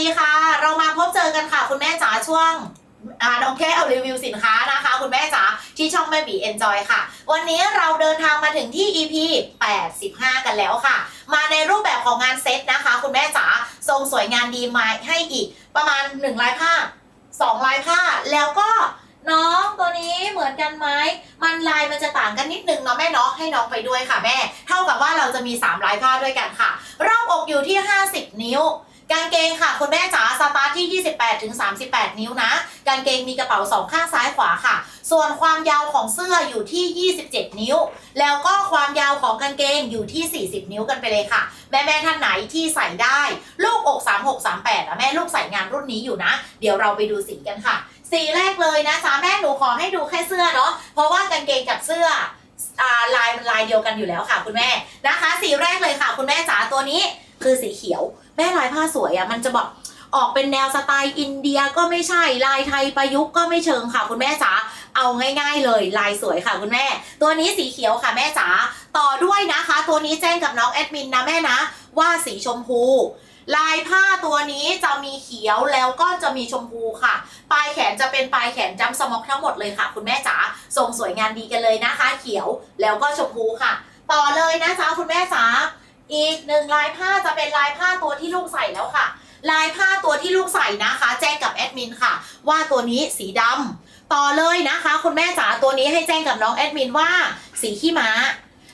ดีค่ะ เรามาพบเจอกันค่ะ คุณแม่จ๋าช่วงอ่าน้องแค่เอารีวิวสินค้านะคะ คุณแม่จ๋าที่ช่องแม่บีเอนจอยค่ะ วันนี้เราเดินทางมาถึงที่ EP 85 กันแล้วค่ะ มาในรูปแบบของงานเซตนะคะ คุณแม่จ๋าทรงสวยงานดีมาให้อีก ประมาณ 1 ลายผ้า 2 ลายผ้าแล้วก็น้องตัวนี้เหมือนกันไหม มันลายมันจะต่างกันนิดนึงเนาะแม่เนาะให้น้องไปด้วยค่ะแม่ เท่ากับว่าเราจะมี 3 ลายผ้าด้วยกันค่ะ รอบอกอยู่ที่ 50 นิ้ว กางเกงค่ะคุณแม่จ๋าสตาร์ทที่ 28ถึง38 นิ้วนะ กางเกงมีกระเป๋าสองข้างซ้ายขวาค่ะ ส่วนความยาวของเสื้ออยู่ที่ 27 นิ้ว แล้วก็ความยาวของกางเกงอยู่ที่ 40 นิ้วกันไปเลยค่ะ แม่แม่ท่านไหนที่ใส่ได้ ลูกอก 36 38อะแม่ลูกใส่งานรุ่นนี้อยู่นะ เดี๋ยวเราไปดูสีกันค่ะ สีแรกเลยนะจ๊ะแม่หนูขอให้ดูแค่เสื้อเนาะเพราะว่ากางเกงกับเสื้อลายมันลายเดียวกันอยู่แล้วค่ะ คุณแม่นะคะ สีแรกเลยค่ะ คุณแม่จ๋าตัวนี้คือสีเขียว แม่ลายผ้าสวยอะ่ะมันจะบอกออกเป็นแนวสไตล์อินเดียก็ไม่ใช่ลายไทยประยุกต์ก็ไม่เชิงค่ะ คุณแม่จ๋าเอาง่ายๆเลยลายสวยค่ะคุณแม่ ตัวนี้สีเขียวค่ะแม่จ๋าต่อด้วยนะคะ ตัวนี้แจ้งกับน้องแอดมินนะแม่นะ ว่าสีชมพู ลายผ้าตัวนี้จะมีเขียวแล้วก็จะมีชมพูค่ะ ปลายแขนจะเป็นปลายแขนจำสมอกทั้งหมดเลยค่ะ คุณแม่จ๋าทรงสวยงามดีกันเลยนะคะ เขียวแล้วก็ชมพูค่ะ ต่อเลยนะจ๊ะคุณแม่จ๋า อีกหนึ่งลายผ้าจะเป็นลายผ้าตัวที่ลูกใส่แล้วค่ะ ลายผ้าตัวที่ลูกใส่นะคะ แจ้งกับแอดมินค่ะ ว่าตัวนี้สีดำต่อเลยนะคะ คุณแม่จ๋าตัวนี้ให้แจ้งกับน้องแอดมินว่าสีขี้ม้า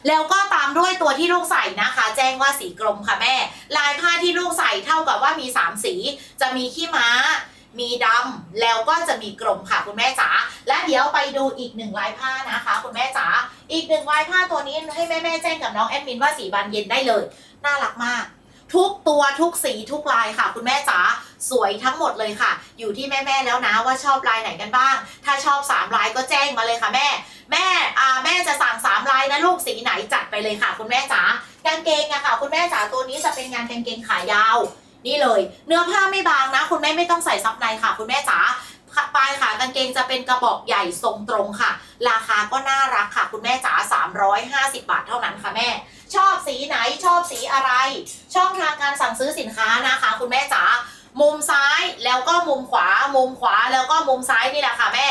แล้วก็ตามด้วยตัวที่ลูกใส่นะคะ แจ้งว่าสีกรมค่ะแม่ ลายผ้าที่ลูกใส่เท่ากับว่ามี 3 สี จะมีขี้ม้า มีดำแล้วก็จะมีกรมค่ะคุณแม่จ๋าและเดี๋ยวไปดูอีกหนึ่งลายผ้านะคะ คุณแม่จ๋าอีกหนึ่งลายผ้าตัวนี้ให้แม่แม่แจ้งกับน้องแอดมินว่าสีบานเย็นได้เลย น่ารักมาก ทุกตัวทุกสีทุกลายค่ะ คุณแม่จ๋าสวยทั้งหมดเลยค่ะ อยู่ที่แม่แม่แล้วนะว่าชอบลายไหนกันบ้าง ถ้าชอบสามลายก็แจ้งมาเลยค่ะแม่ แม่อ่าแม่จะสั่งสามลายนะลูกสีไหนจัดไปเลยค่ะ คุณแม่จ๋ากางเกงอะค่ะ คุณแม่จ๋าตัวนี้จะเป็นงานกางเกงขายาว นี่เลย เนื้อผ้าไม่บางนะ คุณแม่ไม่ต้องใส่ซับในค่ะ คุณแม่จ๋าปลายขากางเกงจะเป็นกระบอกใหญ่ทรงตรงค่ะ ราคาก็น่ารักค่ะ คุณแม่จ๋า350 บาทเท่านั้นค่ะแม่ ชอบสีไหนชอบสีอะไร ช่องทางการสั่งซื้อสินค้านะคะ คุณแม่จ๋ามุมซ้ายแล้วก็มุมขวา มุมขวาแล้วก็มุมซ้ายนี่แหละค่ะแม่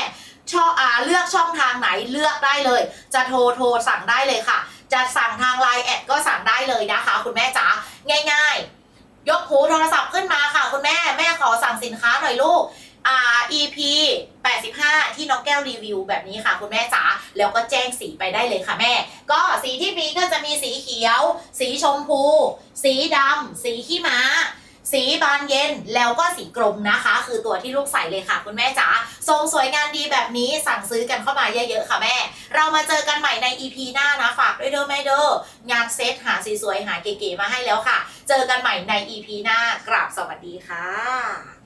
ชอบอ่าเลือกช่องทางไหนเลือกได้เลย จะโทรโทรสั่งได้เลยค่ะ จะสั่งทางไลน์แอดก็สั่งได้เลยนะคะ คุณแม่จ๋าง่าย ๆ ยกหูโทรศัพท์ขึ้นมาค่ะ คุณแม่แม่ขอสั่งสินค้าหน่อยลูกอ่า EP 85 ที่น้องแก้วรีวิวแบบนี้ค่ะคุณแม่จ๋าแล้วก็แจ้งสีไปได้เลยค่ะแม่ ก็สีที่มีก็จะมีสีเขียว สีชมพู สีดำสีขี้ม้าสีบานเย็นแล้วก็สีกรมนะคะ คือตัวที่ลูกใส่เลยค่ะ คุณแม่จ๋าทรงสวยงานดีแบบนี้สั่งซื้อกันเข้ามาเยอะๆค่ะแม่ เรามาเจอกันใหม่ใน EP หน้านะ ฝากด้วยเด้อแม่เด้องานเซตหาสีสวยหาเก๋ๆมาให้แล้วค่ะ เจอกันใหม่ใน EP หน้ากราบสวัสดีค่ะ